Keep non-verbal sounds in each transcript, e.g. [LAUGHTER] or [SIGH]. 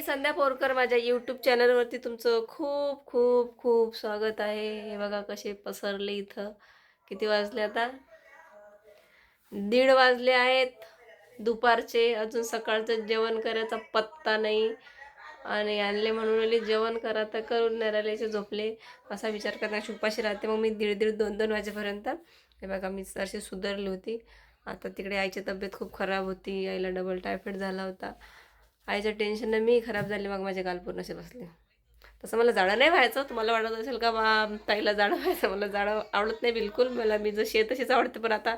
मी संध्या पोरकर माझ्या यूट्यूब चॅनलवरती तुमचं खूप खूप खूप स्वागत आहे. हे बघा कसे पसरले इथं. किती वाजले आता? दीड वाजले आहेत. दुपारचे. अजून सकाळचं जेवण करायचा पत्ता नाही. आणि आणले म्हणून जेवण करा तर करून नाही झोपले. असा विचार करण्याची उपाशी राहते. मग मी दीड दीड दोन दोन वाजेपर्यंत. हे बघा मी जरशी सुधारली होती. आता तिकडे आईची तब्येत खूप खराब होती. आईला डबल टायफॉईड झाला होता. आईच्या टेन्शननं मी खराब झाले मग माझे गाल पूर्ण असे बसले. तसं मला जाडं नाही व्हायचं तुम्हाला वाटत असेल का बा ताईला जाडं व्हायचं मला जाडं आवडत नाही बिलकुल. मला मी जशी आहे तशीच आवडते पण आता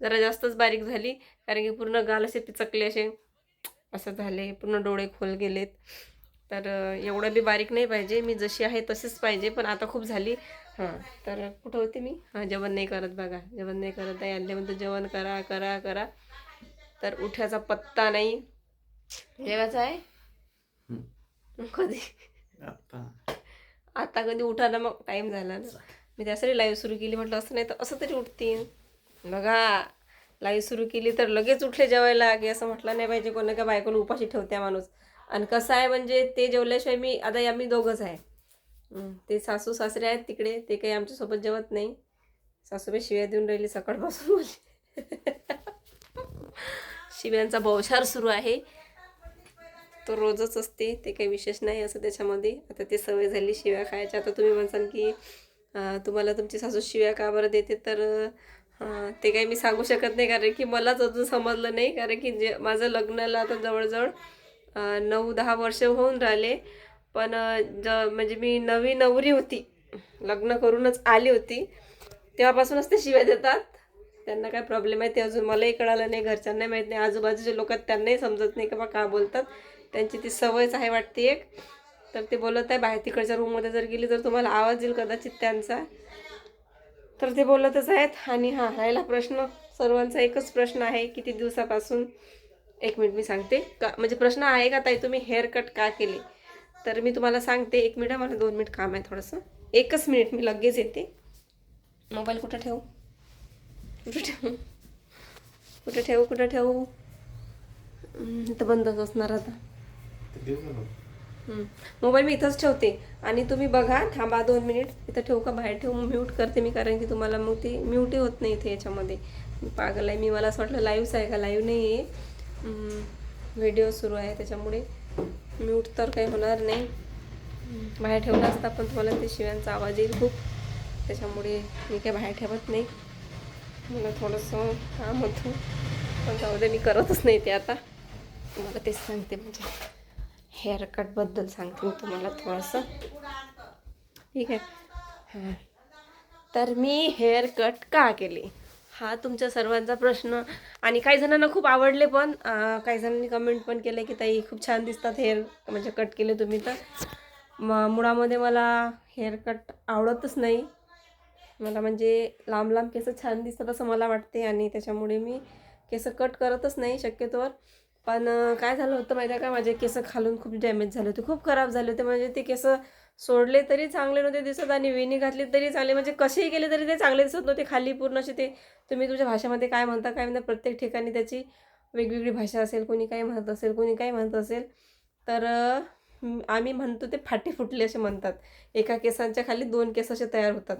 जरा जास्तच बारीक झाली कारण की पूर्ण गाल असे पिचकले असे असं झाले पूर्ण डोळे खोल गेलेत. तर एवढं बी बारीक नाही पाहिजे मी जशी आहे तशीच पाहिजे पण आता खूप झाली. हां तर कुठं होते मी? हां जेवण नाही करत बघा जेवण नाही करत आहे आणले म्हणतो जेवण करा करा करा. तर उठ्याचा पत्ता नाही. जेवायचं आहे? कधी? आता. आता कधी उठायला मग टाईम झाला ना. मी त्यासाठी लाईव्ह सुरू केली म्हटलं असं नाही तर असं तरी उठतील बघा लाईव्ह सुरू केली तर लगेच उठले जेवायला की असं म्हटलं नाही पाहिजे. कोणा का बायकोला उपाशी ठेवत्या माणूस. आणि कसं आहे म्हणजे ते जेवल्याशिवाय मी आता आम्ही दोघंच आहे. ते सासू सासरे आहेत तिकडे. ते काही आमच्यासोबत जेवत नाही. सासूबाई शिव्या देऊन राहिली सकाळपासून [LAUGHS] शिव्यांचा बौछार सुरू आहे. तो रोजच असते ते काही विशेष नाही असं त्याच्यामध्ये. आता ते सवय झाली शिव्या खायच्या आता तुम्ही म्हणसाल की तुम्हाला तुमची सासू शिव्या का बरं देते? तर ते काही मी सांगू शकत नाही कारण की मलाच अजून समजलं नाही. कारण की जे माझं लग्नाला आता जवळजवळ नऊ दहा वर्ष होऊन राहिले. पण ज म्हणजे मी नवी नवरी होती. लग्न करूनच आली होती. तेव्हापासूनच ते शिव्या देतात. त्यांना काय प्रॉब्लेम आहे ते अजून मलाही कळालं नाही. घरच्यांना माहीत नाही. आजूबाजूचे लोक आहेत त्यांनाही समजत नाही का बा का बोलतात. त्यांची ती सवयच आहे वाटते एक. तर ते बोलत आहे बाहेर तिकडच्या रूममध्ये जर गेली तर तुम्हाला आवाज येईल कदाचित त्यांचा. तर ते बोलतच आहेत आणि हां राहिला प्रश्न सर्वांचा एकच प्रश्न आहे किती दिवसापासून एक मिनिट मी सांगते. का म्हणजे प्रश्न आहे का ताई तुम्ही हेअर कट का केले? तर मी तुम्हाला सांगते एक मिनिट मला दोन मिनिट काम आहे थोडंसं. एकच मिनिट मी लगेच येते. मोबाईल कुठं ठेवू? कुठं ठेवू? कुठं ठेवू कुठं ठेवू? तर बंदच असणार आता. मोबाईल मी इथंच ठेवते. आणि तुम्ही बघा थांबा दोन मिनिट. इथं ठेवू का? बाहेर ठेवू? म्यूट करते मी कारण की तुम्हाला मग ते म्यूटही होत नाही इथे याच्यामध्ये. पागल आहे. मी मला असं वाटलं लाईव्हच आहे का? लाईव्ह नाही आहे व्हिडिओ सुरू आहे त्याच्यामुळे. म्यूट तर काही होणार नाही. बाहेर ठेवला असता पण तुम्हाला ते शिव्यांचा आवाज येईल खूप. त्याच्यामुळे मी काय बाहेर ठेवत नाही. मला थोडंसं काम होतं. पण जाऊ दे मी करतच नाही ते आता. मला तेच सांगते म्हणजे. हेअर कटबद्दल सांगते मी तुम्हाला थोडंसं. ठीक आहे? हां. तर मी हेअर कट का केले? हा तुमच्या सर्वांचा प्रश्न. आणि काही जणांना खूप आवडले पण काही जणांनी कमेंट पण केले की ताई खूप छान दिसतात हेअर म्हणजे कट केले तुम्ही तर. म मुळामध्ये मला हेअर कट आवडतच नाही. मला म्हणजे लांब लांब केस छान दिसतात असं मला वाटते आणि त्याच्यामुळे मी केस कट करतच नाही शक्यतोवर. पण काय झालं होतं माहिती आहे का? माझे केस खालून खूप डॅमेज झाले होते. खूप खराब झाले होते. म्हणजे ते केस सोडले तरी चांगले नव्हते दिसत आणि वेणी घातली तरी चांगले. म्हणजे कसेही केले तरी ते चांगले दिसत नव्हते. खाली पूर्ण असे ते तुम्ही तुमच्या भाषेमध्ये काय म्हणता काय म्हणता प्रत्येक ठिकाणी त्याची वेगवेगळी भाषा असेल कोणी काय म्हणत असेल कोणी काय म्हणत असेल. तर आम्ही म्हणतो ते फाटे फुटले असे म्हणतात. एका केसांच्या खाली दोन केस असे तयार होतात.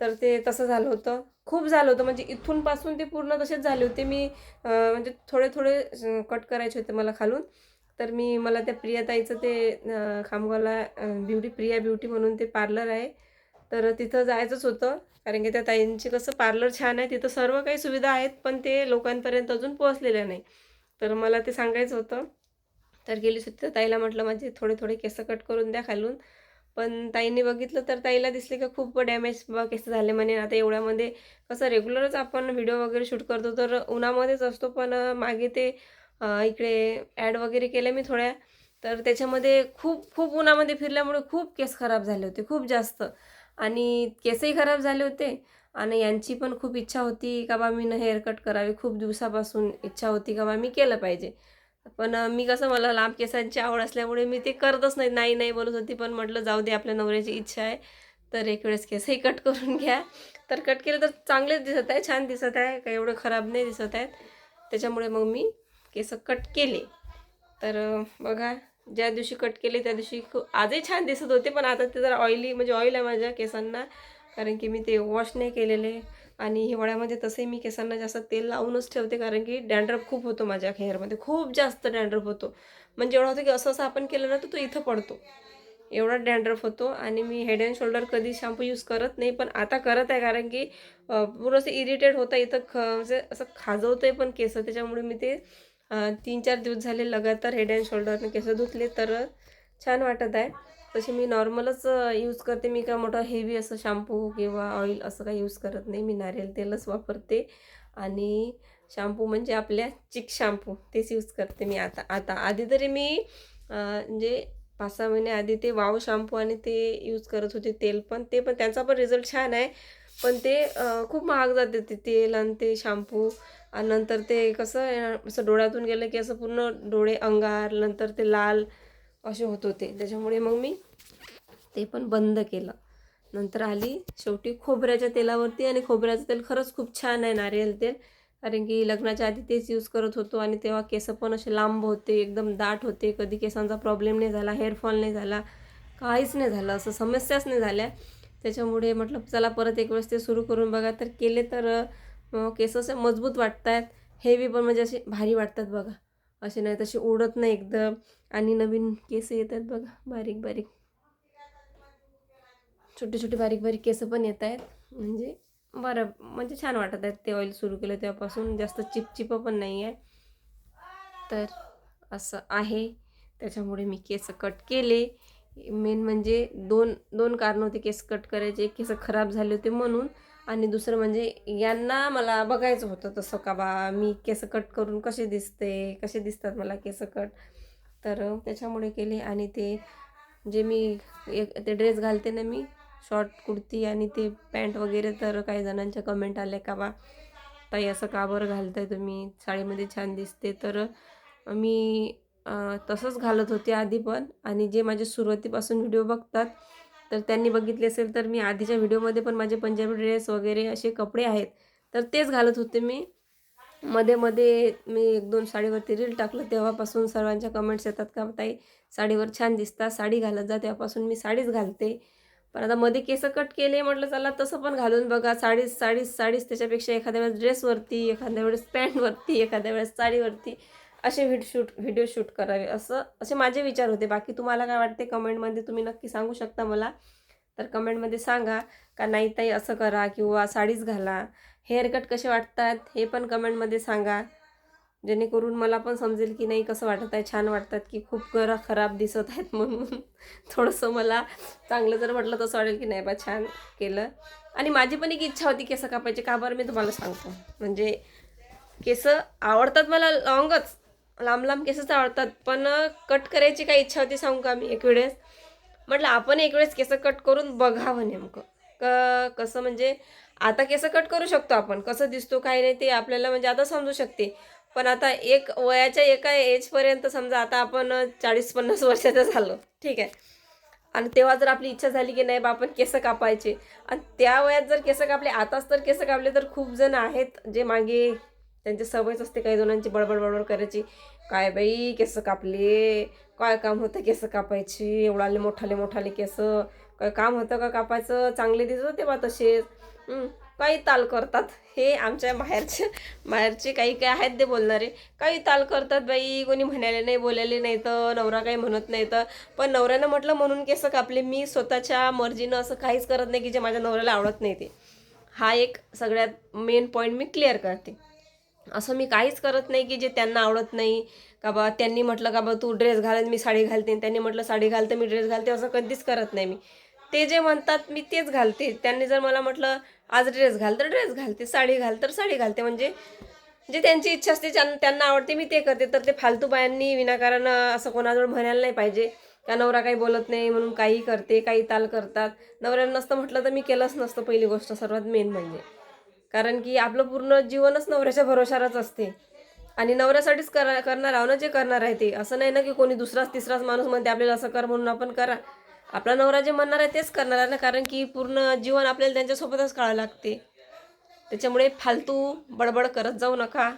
तर ते तसं झालं होतं. खूप झालं होतं. म्हणजे इथून पासून ते पूर्ण तसेच झाले होते. मी म्हणजे थोडे थोडे कट करायचे होते मला खालून. तर मी मला त्या प्रियाताईचं ते खामगावला ब्युटी प्रिया ब्युटी म्हणून ते पार्लर आहे. तर तिथं जायचंच होतं. कारण की त्या ताईंचे कसं पार्लर छान आहे. तिथं सर्व काही सुविधा आहेत पण ते लोकांपर्यंत अजून पोहोचलेल्या नाही. तर मला ते सांगायचं होतं. तर गेली सुद्धा ताईला म्हटलं माझे थोडे थोडे केस कट करून द्या खालून. पण ताईने बघितलं तर ताईला दिसले का खूप डॅमेज केस झाले म्हणे. आता एवढ्यामध्ये कसं रेग्युलरच आपण व्हिडिओ वगैरे शूट करतो तर उन्हामध्येच असतो पण मागे ते इकडे ॲड वगैरे केल्या मी थोड्या. तर त्याच्यामध्ये खूप खूप उन्हामध्ये फिरल्यामुळे खूप केस खराब झाले होते खूप जास्त. आणि केसही खराब झाले होते आणि यांची पण खूप इच्छा होती का बा मी न हेअरकट करावी खूप दिवसापासून इच्छा होती का बा मी केलं पाहिजे. पण मी कसं मला लांब केसांची आवड असल्यामुळे मी ते करतच नाही. नाही नाही बोलत होती पण म्हटलं जाऊ दे आपल्या नवऱ्याची इच्छा आहे. तर एक वेळेस केसही कट करून घ्या. तर कट केलं तर चांगलेच दिसत आहे छान दिसत आहे. काही एवढं खराब नाही दिसत आहेत. त्याच्यामुळे मग मी केस कट केले. तर बघा ज्या दिवशी कट केले त्या दिवशी खूप आजही छान दिसत होते पण आता ते जरा ऑइली म्हणजे ऑइल आहे माझ्या केसांना. कारण की मी ते वॉश नाही केलेले. आणि हिवाळ्यामध्ये तसे मी केसांना जास्त तेल लावूनच ठेवते कारण की डँड्रफ खूप होतो माझ्या हेअरमध्ये. खूप जास्त डँड्रफ होतो. म्हणजे एवढा होतो की असं असं आपण केलं ना तर तो इथं पडतो. एवढा डँड्रफ होतो आणि मी हेड अँड शोल्डर कधी शॅम्पू यूज करत नाही पण आता करत आहे कारण की अं, पूर्ण असं इरिटेट होतं इथं ख म्हणजे असं खाजवतं आहे पण केस त्याच्यामुळे मी ते तीन चार दिवस झाले लगातार हेड अँड शोल्डरने केस धुतले तर छान वाटत आहे. तसे मी नॉर्मलच यूज करते. मी काय मोठा हेवी असं शॅम्पू किंवा ऑइल असं काही यूज करत नाही. मी नारियल तेलच वापरते. आणि शॅम्पू म्हणजे आपल्या चिक शॅम्पू तेच यूज करते मी आता आता. आधी तरी मी म्हणजे पाच सहा महिने आधी ते वाव शॅम्पू आणि ते यूज करत होते तेल पण. ते पण त्यांचा पण रिझल्ट छान आहे. पण ते खूप महाग जाते ते तेल आणि ते शॅम्पू आणि नंतर ते कसं असं डोळ्यातून गेलं की असं पूर्ण डोळे अंगार नंतर ते लाल असे होत होते. त्याच्यामुळे मग मी ते पण बंद केलं. नंतर आली शेवटी खोबऱ्याच्या तेलावरती आणि खोबऱ्याचं तेल खरंच खूप छान आहे नारियल तेल. कारण की लग्नाच्या आधी तेच यूज करत होतो आणि तेव्हा केस पण असे लांब होते एकदम दाट होते. कधी केसांचा प्रॉब्लेम नाही झाला हेअरफॉल नाही झाला काहीच नाही झालं असं समस्याच नाही झाल्या. त्याच्यामुळे म्हटलं चला परत एक वेळेस ते सुरू करून बघा. तर केले तर केस असे मजबूत वाटत आहेत हेवी पण म्हणजे असे भारी वाटतात बघा. असे नाही तसे उडत नाही एकदम. आणि नवीन केस येतात बघा बारीक बारीक छोटे छोटे बारीक बारीक केस पण येत आहेत. म्हणजे बरं म्हणजे छान वाटत आहेत ते ऑइल सुरू केलं तेव्हापासून. जास्त चिपचिप पण नाही आहे. तर असं आहे. त्याच्यामुळे मी केस कट केले. मेन म्हणजे दोन दोन कारणं होते केस कट करायचे. एक केस खराब झाले होते म्हणून आणि दुसरं म्हणजे यांना मला बघायचं होतं तसं का बा मी केस कट करून कसे दिसते कसे दिसतात मला केस कट तर त्याच्यामुळे केले आणि ते जे मी एक ते ड्रेस घालते ना मी शॉर्ट कुर्ती आणि ते पॅन्ट वगैरे तर काही जणांच्या कमेंट आल्या का बा ताई असं का बरं घालताय तुम्ही? साडीमध्ये छान दिसते. तर मी तसंच घालत होते आधी पण. आणि जे माझे सुरुवातीपासून व्हिडिओ बघतात तर त्यांनी बघितले असेल तर मी आधीच्या व्हिडिओमध्ये पण माझे पंजाबी ड्रेस वगैरे असे कपडे आहेत तर तेच घालत होते मी. मध्ये मध्ये मी एक दोन साडीवरती रील टाकलं. तेव्हापासून सर्वांच्या कमेंट्स येतात का ताई साडीवर छान दिसतात साडी घालत जा तेव्हापासून मी साडीच घालते. पण आता मध्ये केस कट केले म्हटलं चला तसं पण घालून बघा. साडीच साडीच साडीच त्याच्यापेक्षा एखाद्या वेळेस ड्रेसवरती एखाद्या वेळेस पॅन्टवरती एखाद्या वेळेस साडीवरती असे व्हिड शूट व्हिडिओ शूट करावे. असं असे माझे विचार होते. बाकी तुम्हाला काय वाटते कमेंटमध्ये तुम्ही नक्की सांगू शकता मला. तर कमेंटमध्ये सांगा. का नाही ताई असं करा किंवा साडीच घाला. हेअर कट कसे वाटतात हे पण कमेंटमध्ये सांगा. जेणेकरून मला पण समजेल की नाही कसं वाटत आहे छान वाटतात की खूप करा खराब दिसत आहेत म्हणून. [LAUGHS] थोडंसं मला चांगलं जर म्हटलं तसं वाटेल की नाही बा छान केलं. आणि माझी पण एक इच्छा होती केस कापायची. का बरं मी तुम्हाला सांगतो. म्हणजे केस आवडतात मला लॉंगच. लांब लांब केसच आवडतात. पण कट करायची काही इच्छा होती सांगू का मी एक वेळेस? म्हटलं आपण एक वेळेस केस कट करून बघावं नेमकं. क कसं म्हणजे आता केस कट करू शकतो आपण. कसं दिसतो काय नाही ते आपल्याला म्हणजे आता समजू शकते. पण आता एक वयाच्या एका एजपर्यंत समजा आता आपण चाळीस पन्नास वर्षाचं झालो. ठीक आहे. आणि तेव्हा जर आपली इच्छा झाली की नाही बा आपण केस कापायचे. आणि त्या वयात जर केस कापले आताच तर केस कापले तर खूप जण आहेत जे मागे त्यांची सवयच असते काही जणांची बडबड बडबड करायची. काय बाई केस कापले. काय काम होतं केस कापायची? एवढाले मोठाले मोठाले केस. काय काम होतं का कापायचं? चांगले दिसत होते बा तसेच. काही ताल करतात. हे आमच्या बाहेरचे बाहेरचे काही काय आहेत ते बोलणारे. काही ताल करतात बाई कोणी म्हणायला नाही बोलायले नाही तर नवरा काही म्हणत नाही तर. पण नवऱ्यानं म्हटलं म्हणून केस कापले. मी स्वतःच्या मर्जीनं असं काहीच करत नाही की जे माझ्या नवऱ्याला आवडत नाही ते. हा एक सगळ्यात मेन पॉईंट मी क्लिअर करते. असं मी काहीच करत नाही की जे त्यांना आवडत नाही. का बा त्यांनी म्हटलं का बा तू ड्रेस घाल मी साडी घालते. त्यांनी म्हटलं साडी घालते मी ड्रेस घालते. असं कधीच करत नाही मी. ते जे म्हणतात मी तेच घालते. त्यांनी जर मला म्हटलं आज ड्रेस घाल तर ड्रेस घालते साडी घाल तर साडी घालते. म्हणजे जे त्यांची इच्छा असते त्यांना आवडते मी ते करते. तर ते फालतू बायांनी विनाकारण असं कोणाजवळ म्हणायला नाही पाहिजे. का नवरा काही बोलत नाही म्हणून काही करते काही ताल करतात. नवऱ्यानं नसतं म्हटलं तर मी केलंच नसतं पहिली गोष्ट सर्वात मेन म्हणजे. कारण की आपलं पूर्ण जीवनच नवऱ्याच्या भरोशावरच असते. आणि नवऱ्यासाठीच करा करणार आहो ना जे करणार आहे ते. असं नाही ना की कोणी दुसराच तिसराच माणूस म्हणते आपल्याला असं कर म्हणून आपण करा. आपला नवरा जे म्हणणार आहे तेच करणार आहे ना कारण की पूर्ण जीवन आपल्याला त्यांच्यासोबतच काढावं लागते. त्याच्यामुळे फालतू बडबड करत जाऊ नका.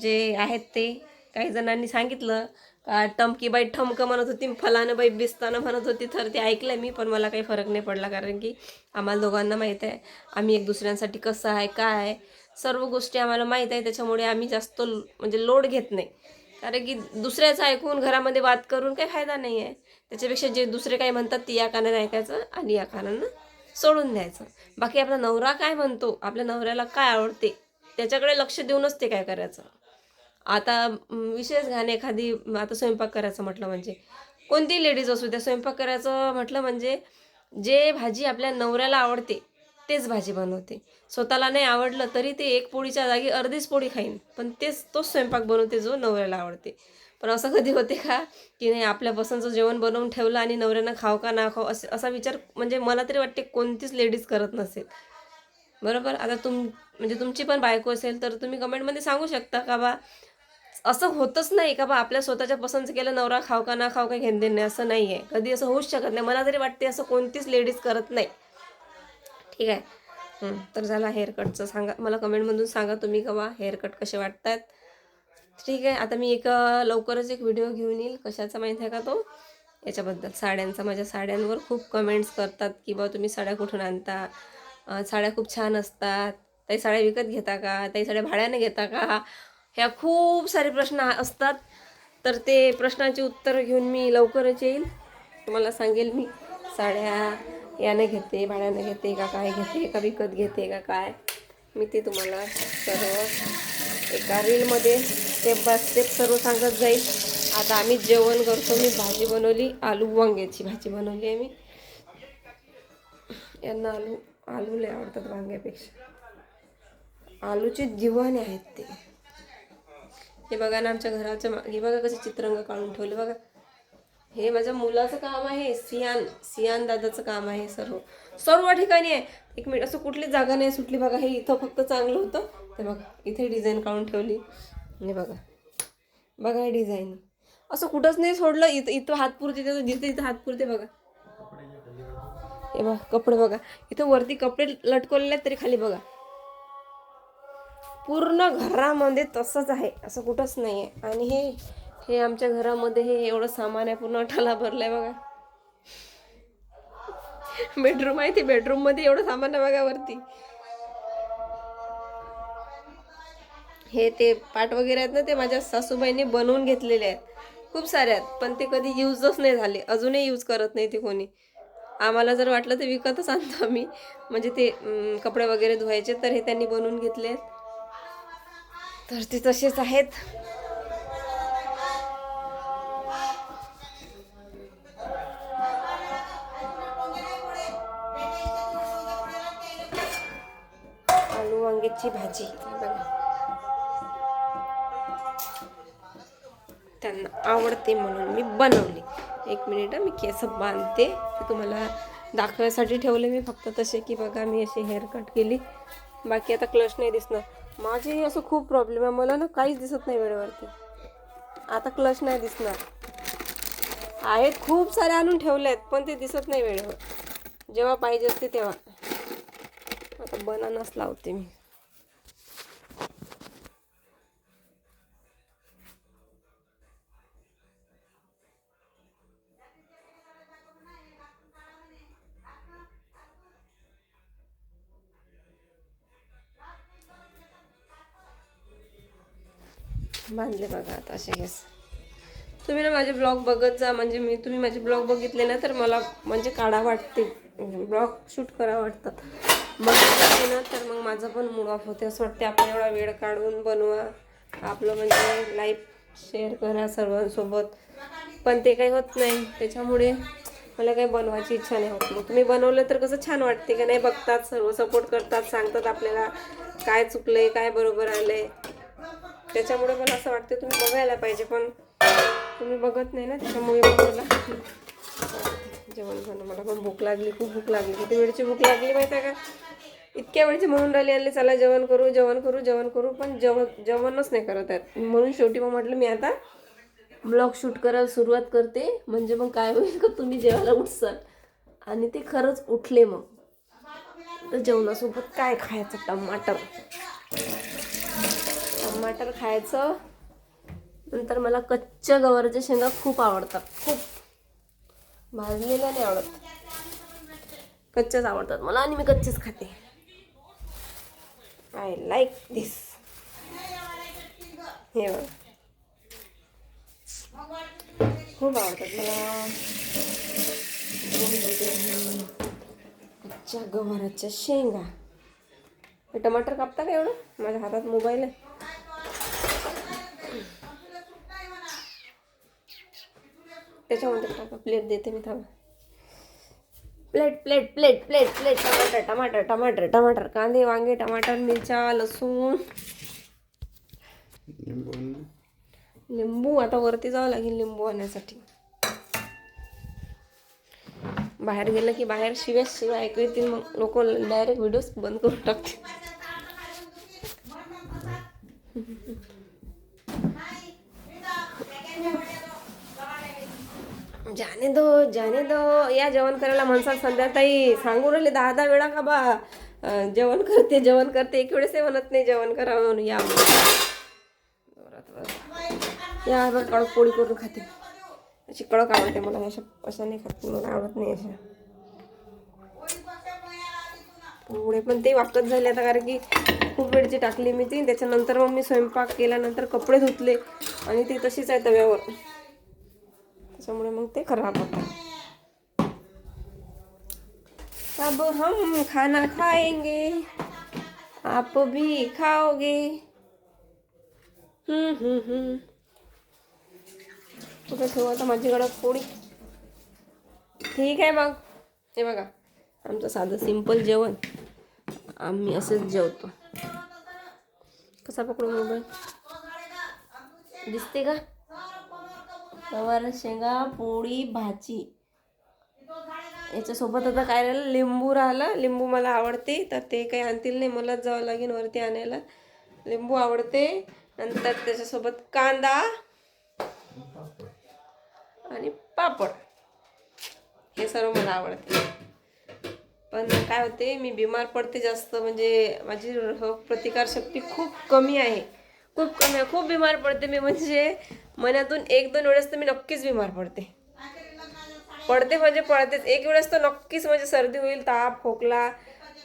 जे आहेत ते. काही जणांनी सांगितलं का टमकी बाई ठमकं म्हणत होती फलानं बाई बिस्तानं म्हणत होती. तर ते ऐकलं मी पण मला काही फरक नाही पडला कारण की आम्हाला दोघांना माहीत आहे. आम्ही एक दुसऱ्यांसाठी कसं आहे काय आहे सर्व गोष्टी आम्हाला माहीत आहे. त्याच्यामुळे आम्ही जास्त म्हणजे लोड घेत नाही. कारण की दुसऱ्याचं ऐकून घरामध्ये वाद करून काही फायदा नाही आहे त्याच्यापेक्षा जे दुसरे काय म्हणतात ते या कानाने ऐकायचं आणि या कानानं सोडून द्यायचं. बाकी आपला नवरा काय म्हणतो? आपल्या नवऱ्याला काय आवडते? त्याच्याकडे लक्ष देऊनच ते काय करायचं? आता विशेष घाण एखादी आता स्वयंपाक करायचं म्हटलं म्हणजे. कोणती लेडीज असू त्या स्वयंपाक करायचं म्हटलं म्हणजे जे भाजी आपल्या नवऱ्याला आवडते तेच भाजी बनवते. स्वतःला नाही आवडलं तरी ते एक पोळीच्या जागी अर्धीच पोळी खाईन. पण तेच तोच स्वयंपाक बनवते जो नवऱ्याला आवडते. पण असं कधी होते का की नाही आपल्या पसंतचं जेवण बनवून ठेवलं आणि नवऱ्यानं खाऊ का ना खाऊ असे असा विचार म्हणजे मला तरी वाटते कोणतीच लेडीज करत नसेल. बरोबर? आता तुम म्हणजे तुमची पण बायको असेल तर तुम्ही कमेंटमध्ये सांगू शकता का बा असं होतच नाही का बा आपल्या स्वतःच्या पसंत केलं नवरा खाऊ का ना खाऊ का घेण देणे असं नाही आहे कधी असं होऊच शकत नाही. मला तरी वाटते असं कोणतीच लेडीज करत नाही. ठीक आहे? तर झाला हेअरकटचं सांगा मला कमेंटमधून सांगा तुम्ही का बा हेअरकट कसे वाटतात? ठीक आहे आता मी एक लवकरच एक व्हिडिओ घेऊन येईल. कशाचा माहीत आहे का तो? याच्याबद्दल. साड्यांचा. माझ्या साड्यांवर खूप कमेंट्स करतात की बा तुम्ही साड्या कुठून आणता? साड्या खूप छान असतात. ताई साड्या विकत घेता का? ताई साड्या भाड्याने घेता का? ह्या खूप सारे प्रश्न असतात. तर ते प्रश्नाची उत्तरं घेऊन मी लवकरच येईल. तुम्हाला सांगेल मी. साड्या याने घेते भाड्याने घेते का काय घेते का विकत घेते का काय? मी ते तुम्हाला सर्व एका रीलमध्ये स्टेप बाय स्टेप सर्व सांगत जाईल. आता आम्ही जेवण करतो मी भाजी बनवली आलू वांग्याची भाजी बनवली आहे मी. यांना आलू आलू लय आवडतात वांग्यापेक्षा. आलूचे दिवाणे आहेत ते. हे बघा ना आमच्या घराच्या हे बघा कसं चित्रंग काढून ठेवले बघा. हे माझ्या मुलाचं काम आहे सियान सियान दादाचं काम आहे सर्व. सर्व ठिकाणी आहे. एक मिनिट असं कुठलीच जागा नाही सुटली बघा हे इथं फक्त चांगलं होतं. ते बघा इथे डिझाईन काढून ठेवली. हे बघा. बघा हे डिझाईन असं कुठंच नाही सोडलं इथं इथं हातपुरते जिथे तिथं जिथं इथं हातपुरते बघा. हे बघा कपडे बघा. इथं वरती कपडे लटकवलेले आहेत तरी खाली बघा. पूर्ण घरामध्ये तसंच आहे. असं कुठंच नाही आहे आणि हे हे आमच्या घरामध्ये हे एवढं सामान आहे पूर्ण ठाला आहे बघा. बेडरूम आहे ते बेडरूममध्ये एवढं सामान आहे बघा वरती. हे ते पाट वगैरे आहेत ना ते माझ्या सासूबाईंनी बनवून घेतलेले आहेत. खूप सारे आहेत पण ते कधी यूजच नाही झाले. अजूनही यूज करत नाही ते कोणी. आम्हाला जर वाटलं तर विकतच आणतो आम्ही. म्हणजे ते कपडे वगैरे धुवायचे तर हे त्यांनी बनवून घेतले आहेत. तर ते तसेच आहेत. आलू वांग्याची भाजी. आवडते म्हणून मी बनवली. एक मिनिट मी केस बांधते. ते तुम्हाला दाखवायसाठी ठेवले मी फक्त तसे की बघा मी अशी हेअर कट केली. बाकी आता क्लच नाही दिसणार. माझे असं खूप प्रॉब्लेम आहे. मला ना काहीच दिसत नाही वेळेवरती. आता क्लच नाही दिसणार. आहेत खूप सारे आणून ठेवले आहेत पण ते दिसत नाही वेळेवर. जेव्हा पाहिजे असते तेव्हा. आता बनानाच लावते मी. बांधले बघा आता असे घेस तुम्ही ना माझे ब्लॉग बघत जा म्हणजे मी तुम्ही माझे ब्लॉग बघितले ना तर मला म्हणजे काढा वाटते. म्हणजे ब्लॉग शूट करा वाटतं बघितले ना तर मग माझा पण मूड ऑफ होते. असं वाटते आपण एवढा वेळ काढून बनवा. आपलं म्हणजे लाईफ शेअर करा सर्वांसोबत. पण ते काही होत नाही. त्याच्यामुळे मला काही बनवायची इच्छा नाही होत. मग तुम्ही बनवलं तर कसं छान वाटते का नाही? बघतात सर्व सपोर्ट करतात सांगतात आपल्याला काय चुकलं आहे काय बरोबर आलं आहे त्याच्यामुळे मला असं वाटतं तुम्ही बघायला पाहिजे पण तुम्ही बघत नाही ना त्याच्यामुळे मग मला जेवण बनव मला पण भूक लागली खूप भूक लागली. किती वेळची भूक लागली माहिती आहे का? इतक्या वेळची म्हणून राहिली आले चला जेवण करू जेवण करू जेवण करू पण जेवण जेवणच नाही करत आहेत. म्हणून शेवटी मग म्हटलं मी आता ब्लॉग शूट करायला सुरुवात करते. म्हणजे मग काय होईल का तुम्ही जेवायला उठसाल. आणि ते खरंच उठले मग. तर जेवणासोबत काय खायचं टमाटर? टमाटर खायचं. नंतर मला कच्च्या गवारीच्या शेंगा खूप आवडतात. खूप. भाजलेल्या नाही आवडत. कच्च्याच आवडतात मला आणि मी कच्चेच खाते. आय लाईक दिस हे खूप आवडतात मला. कच्च्या गवाराच्या शेंगा. टमाटर कापता का एवढं? माझ्या हातात मोबाईल आहे. त्याच्यामध्ये टाका प्लेट देते मी थांबा. Plate plate plate plate plate टमाटर टमाटर टमाटर टमाटर कांदे वांगे टमाटर मिरच्या लसूण. लिंबू आता वरती जावं लागेल लिंबू आणण्यासाठी. बाहेर गेलं की बाहेर शिव्या शिव्या ऐकू येतील मग लोक डायरेक्ट व्हिडिओज बंद करून टाकतील. जाने दो जाने दो। या जेवण करायला माणसाला संध्याताई सांगून राहिले दहा दहा वेळा का बा? जेवण करते जेवण करते. एक वेळेस म्हणत नाही जेवण करावं म्हणून. या या बघ कडक पोळी करून खाते. अशी कडक आवडते मला अशा अशा नाही खात. मला आवडत नाही अशा. पुढे पण ते वाकत झाले आता कारण की खूप वेळची टाकली मी ती. त्याच्यानंतर मग मी स्वयंपाक केल्यानंतर कपडे धुतले आणि ती तशीच आहे तव्यावर. त्याच्यामुळे मग ते खराब होतं. अब हम खाना खाएंगे आप भी खाओगे। हम्म हम्म हम्म. कुठं ठेवू आता माझी पोळी ठीक आहे मग. हे बघा आमचं साधं सिंपल जेवण. आम्ही असंच जेवतो. कसा पकडू मोबाईल? दिसते का? गवार शेंगा पोळी भाजी. याच्यासोबत आता काय राहिलं? लिंबू राहिलं. लिंबू मला आवडते तर ते काही आणतील नाही. मलाच जावं लागेल वरती आणायला. लिंबू आवडते. नंतर त्याच्यासोबत कांदा आणि पापड. हे सर्व मला आवडते. पण काय होते मी बिमार पडते जास्त. म्हणजे माझी रोग प्रतिकारशक्ती खूप कमी आहे. खूप कमी आहे. खूप बिमार पडते मी म्हणजे महिन्यातून एक दोन वेळेस तर मी नक्कीच बिमार पडते. पडते म्हणजे पडतेच. एक वेळेस तर नक्कीच म्हणजे सर्दी होईल ताप खोकला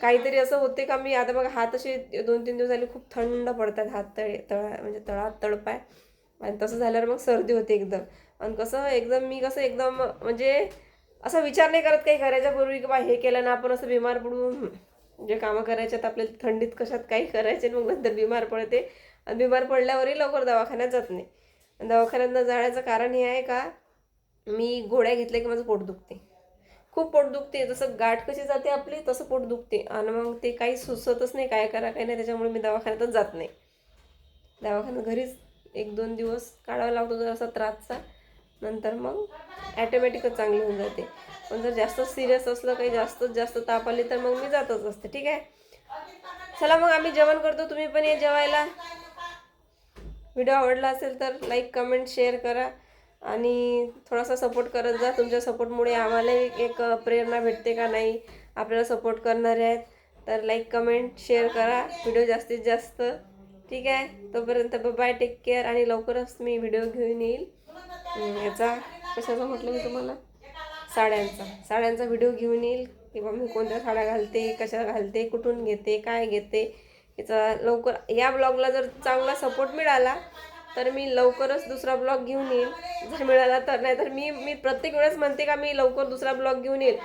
काहीतरी असं होते का मी. आता बघा हात असे दोन तीन दिवस झाले खूप थंड पडतात हात तळे तळा म्हणजे तळात तळपाय. आणि तसं झाल्यावर मग सर्दी होते एकदम. आणि कसं एकदम मी कसं एकदम म्हणजे असा विचार नाही करत काही करायच्या पूर्वी की बा हे केलं ना आपण असं बिमार पडून जे कामं करायच्यात आपल्याला थंडीत कशात काही करायचे मग नंतर बिमार पडते. आणि बिमार पडल्यावरही लवकर दवाखान्यात जात नाही. आणि दवाखान्यात न जाण्याचं कारण हे आहे का मी गोळ्या घेतल्या की माझं पोट दुखते. खूप पोट दुखते जसं गाठ कशी जाते आपली तसं पोट दुखते. आणि मग ते काही सुचतच नाही काय करा काही नाही त्याच्यामुळे मी दवाखान्यातच जात नाही. दवाखान्यात घरीच एक दोन दिवस काढावा लागतो जरासा त्रासचा नंतर मग ॲटोमॅटिकच चांगली होऊन जाते. पण जर जास्त सिरियस असलं काही जास्तच जास्त ताप आली तर मग मी जातच असते ठीक आहे? चला मग आम्ही जेवण करतो तुम्ही पण या जेवायला. व्हिडिओ आवडला असेल तर लाईक कमेंट शेअर करा आणि थोडासा सपोर्ट करत जा. तुमच्या सपोर्टमुळे आम्हाला एक प्रेरणा भेटते का नाही आपल्याला सपोर्ट करणारे आहेत. तर लाईक कमेंट शेअर करा. व्हिडिओ जास्तीत जास्त. ठीक आहे? तोपर्यंत बाय टेक केअर आणि लवकरच मी व्हिडिओ घेऊन येईल. याचा कशाचा म्हटलं मी तुम्हाला? साड्यांचा. साड्यांचा व्हिडिओ घेऊन येईल. किंवा मी कोणत्या साड्या घालते कशा घालते कुठून घेते काय घेते याचा लवकर या ब्लॉगला जर चांगला सपोर्ट मिळाला तर मी लवकरच दुसरा ब्लॉग घेऊन येईल. जर मिळाला तर नाही तर मी मी प्रत्येक वेळेस म्हणते का मी लवकर दुसरा ब्लॉग घेऊन येईल.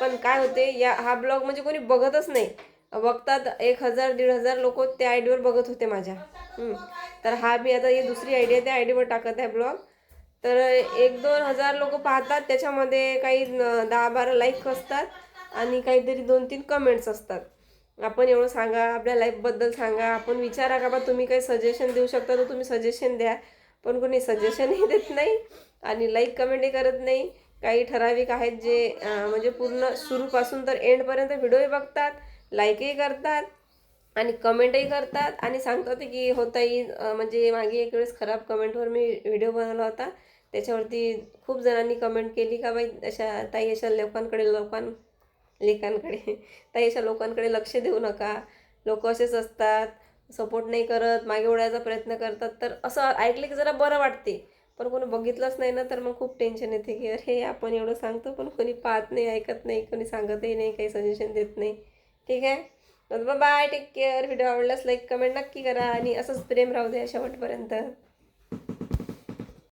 पण काय होते या हा ब्लॉग म्हणजे कोणी बघतच नाही. बघतात एक हजार दीड हजार लोक त्या आयडीवर बघत होते माझ्या. तर हा मी आता ही दुसरी आयडिया त्या आयडीवर टाकत आहे ब्लॉग तर एक दोन हजार लोक पाहतात त्याच्यामध्ये काही दहा बारा लाईक असतात आणि काहीतरी दोन तीन कमेंट्स असतात. आपण एवढं सांगा आपल्या लाईफबद्दल सांगा. आपण विचारा का बा तुम्ही काही सजेशन देऊ शकता तर तुम्ही सजेशन द्या. पण कोणी सजेशनही देत नाही आणि लाईक कमेंटही करत नाही. काही ठराविक आहेत जे म्हणजे पूर्ण सुरूपासून तर एंडपर्यंत व्हिडिओही बघतात लाईकही करतात आणि कमेंटही करतात आणि सांगतात की होता येईल म्हणजे मागे एक वेळेस खराब कमेंटवर मी व्हिडिओ बनवला होता. त्याच्यावरती खूप जणांनी कमेंट केली का बाई अशा ताई अशा लोकांकडे लोकां लेखांकडे. [LAUGHS] ताई अशा लोकांकडे लक्ष देऊ नका. लोक असेच असतात सपोर्ट नाही करत मागे ओढायचा प्रयत्न करतात. तर असं ऐकलं की जरा बरं वाटते. पण कोणी बघितलंच नाही ना तर मग खूप टेन्शन येते की अरे आपण एवढं सांगतो पण कोणी पाहत नाही ऐकत नाही कोणी सांगतही नाही काही सजेशन देत नाही. ठीक आहे? बाय टेक केअर व्हिडिओ आवडल्यास लाईक कमेंट नक्की करा. आणि असंच प्रेम राहू द्या शेवटपर्यंत